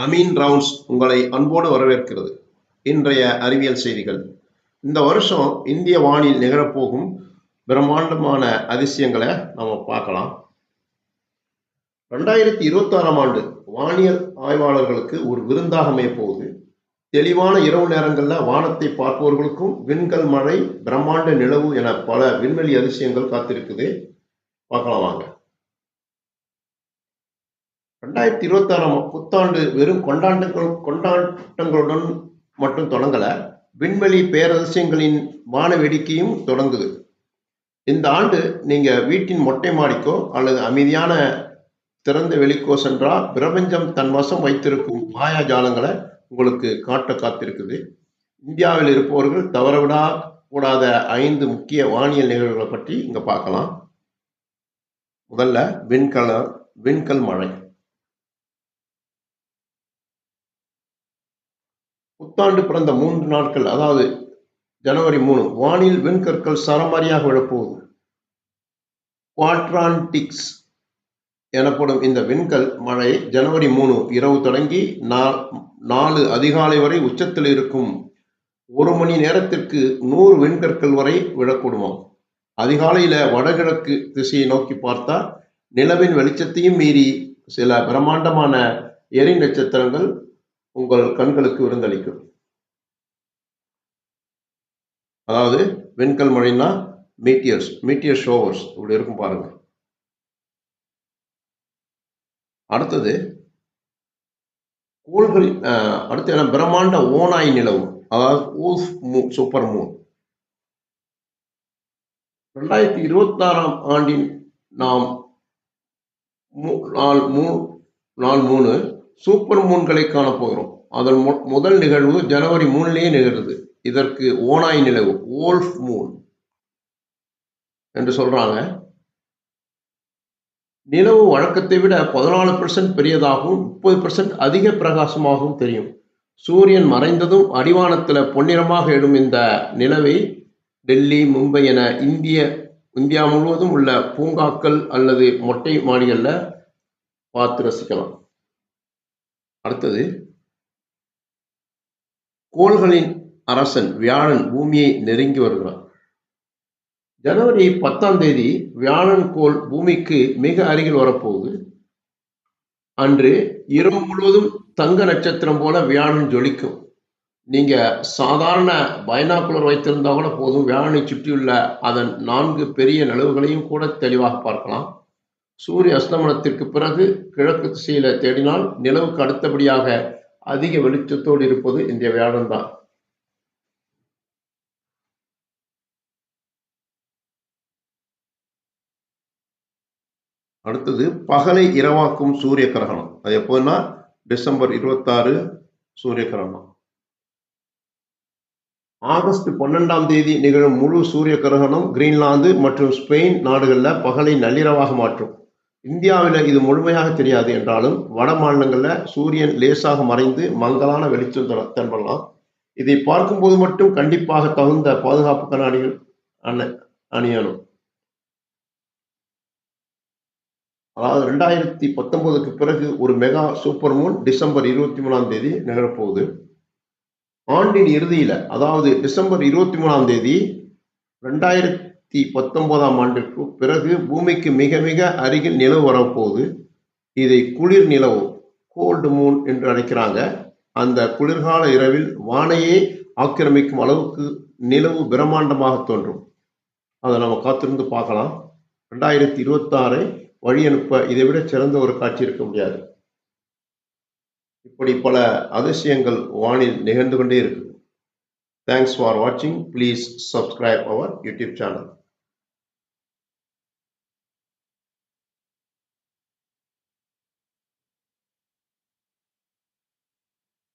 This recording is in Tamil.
அமீன் ரவுண்ட்ஸ் உங்களை அன்போடு வரவேற்கிறது. இன்றைய அறிவியல் செய்திகள். இந்த வருஷம் இந்திய வானில் நிகழப்போகும் பிரம்மாண்டமான அதிசயங்களை நம்ம பார்க்கலாம். ரெண்டாயிரத்தி இருபத்தி ஆறாம் ஆண்டு வானியல் ஆய்வாளர்களுக்கு ஒரு விருந்தாக அமைய போகுது. தெளிவான இரவு நேரங்களில் வானத்தை பார்ப்பவர்களுக்கும் விண்கல் மழை பிரம்மாண்ட நிலவு என பல விண்வெளி அதிசயங்கள் காத்திருக்குது. பார்க்கலாம் வாங்க. ரெண்டாயிரத்தி இருபத்தி ஆறாம் புத்தாண்டு வெறும் கொண்டாட்டங்கள் கொண்டாட்டங்களுடன் மட்டும் தொடங்கல விண்வெளி பேரரசியங்களின் வான வேடிக்கையும் தொடங்குது. இந்த ஆண்டு நீங்க வீட்டின் மொட்டை மாடிக்கோ அல்லது அமைதியான திறந்த வெளிக்கோ சென்றா பிரபஞ்சம் தன் வசம் வைத்திருக்கும் மாயாஜாலங்களை உங்களுக்கு காட்ட காத்திருக்குது. இந்தியாவில் இருப்பவர்கள் தவறவிடா கூடாத ஐந்து முக்கிய வானியல் நிகழ்வுகளை பற்றி இங்க பார்க்கலாம். முதல்ல விண்கல விண்கல் மழை. புத்தாண்டு பிறந்த மூன்று நாட்கள் அதாவது ஜனவரி மூணு வானில் விண்கற்கள் சரமாரியாக விழப்போகுது. குவாட்ரான்டிக்ஸ் எனப்படும் இந்த விண்கல் மழை ஜனவரி மூணு இரவு தொடங்கி நாலு அதிகாலை வரை உச்சத்தில் இருக்கும். ஒரு மணி நேரத்திற்கு நூறு விண்கற்கள் வரை விழக்கூடுமாம். அதிகாலையில வடகிழக்கு திசையை நோக்கி பார்த்தா நிலவின் வெளிச்சத்தையும் மீறி சில பிரம்மாண்டமான எரி நட்சத்திரங்கள் உங்கள் கண்களுக்கு விருந்தளிக்கும். அதாவது வெண்கல் மழைன்னா மீட்டியர்ஸ் மீட்டியர் ஷோவர்ஸ் இப்படி இருக்கும் பாருங்க. அடுத்தது கோள்கள் அடுத்து என்ன? பிரம்மாண்ட ஓனாய் நிலவு. அதாவது ஊஃப் மூ சூப்பர் மூன். ரெண்டாயிரத்தி இருபத்தி ஆறாம் ஆண்டின் நாம் நாள் மூ நாள் மூணு சூப்பர் மூன்களை காணப்போகிறோம். அதன் முதல் நிகழ்வு ஜனவரி மூணுலேயே நிகழ்றது இதற்கு ஓனாய் நிலவு ஓல்ஃப் மூன் என்று சொல்றாங்க. நிலவு வழக்கத்தை விட பதினாலு பெர்சன்ட் பெரியதாகவும் முப்பது பெர்சன்ட் அதிக பிரகாசமாகவும் தெரியும். சூரியன் மறைந்ததும் அடிவானத்தில் பொன்னிறமாக இடும் இந்த நிலவை டெல்லி மும்பை என இந்திய இந்தியா முழுவதும் உள்ள பூங்காக்கள் அல்லது மொட்டை மாடிகளில் பார்த்து ரசிக்கலாம். அடுத்தது கோள்களின் அரசன் வியாழன் பூமியை நெருங்கி வருகிறான். ஜனவரி பத்தாம் தேதி வியாழன் கோள் பூமிக்கு மிக அருகில் வரப்போகுது. அன்று இரவு முழுவதும் தங்க நட்சத்திரம் போல வியாழன் ஜொலிக்கும். நீங்க சாதாரண பைனாக்குலர் வைத்திருந்தா கூட போதும். வியாழனை சுற்றியுள்ள அதன் நான்கு பெரிய நிலவுகளையும் கூட தெளிவாக பார்க்கலாம். சூரிய அஸ்தமனத்திற்கு பிறகு கிழக்கு திசையில தேடினால் நிலவுக்கு அடுத்தபடியாக அதிக வெளிச்சத்தோடு இருப்பது இந்த வியாழன் தான் அடுத்தது பகலை இரவாக்கும் சூரிய கிரகணம். அது எப்போதுன்னா டிசம்பர் இருபத்தாறு சூரிய கிரகணம். ஆகஸ்ட் பன்னெண்டாம் தேதி நிகழும் முழு சூரிய கிரகணம் கிரீன்லாந்து மற்றும் ஸ்பெயின் நாடுகளில் பகலை நள்ளிரவாக மாற்றும். இந்தியாவில் இது முழுமையாக தெரியாது என்றாலும் வட மாநிலங்களில் சூரியன் லேசாக மறைந்து மங்கலான வெளிச்சம் தென்படலாம். இதை பார்க்கும்போது மட்டும் கண்டிப்பாக தகுந்த பாதுகாப்பு கண்ணாடிகள் அண அணியணும். அதாவது ரெண்டாயிரத்தி பத்தொன்பதுக்கு பிறகு ஒரு மெகா சூப்பர் மூன் டிசம்பர் இருபத்தி மூணாம் தேதி நிகழப்போகுது. ஆண்டின் இறுதியில் அதாவது டிசம்பர் இருபத்தி மூணாம் தேதி ரெண்டாயிரத்தி பத்தொன்பதாம் ஆண்டிற்கு பிறகு பூமிக்கு மிக மிக அருகில் நிலவு வரப்போகுது. இதை குளிர் நிலவு கோல்டு மூன் என்று அழைக்கிறாங்க. அந்த குளிர்கால இரவில் வானையே ஆக்கிரமிக்கும் அளவுக்கு நிலவு பிரம்மாண்டமாக தோன்றும். அதை நம்ம காத்திருந்து பார்க்கலாம். ரெண்டாயிரத்தி இருபத்தாறை வழி அனுப்ப இதை விட சிறந்த ஒரு காட்சி இருக்க முடியாது. இப்படி பல அதிசயங்கள் வானில் நிகழ்ந்து கொண்டே இருக்கு தேங்க்ஸ் ஃபார் வாட்சிங் please subscribe our YouTube channel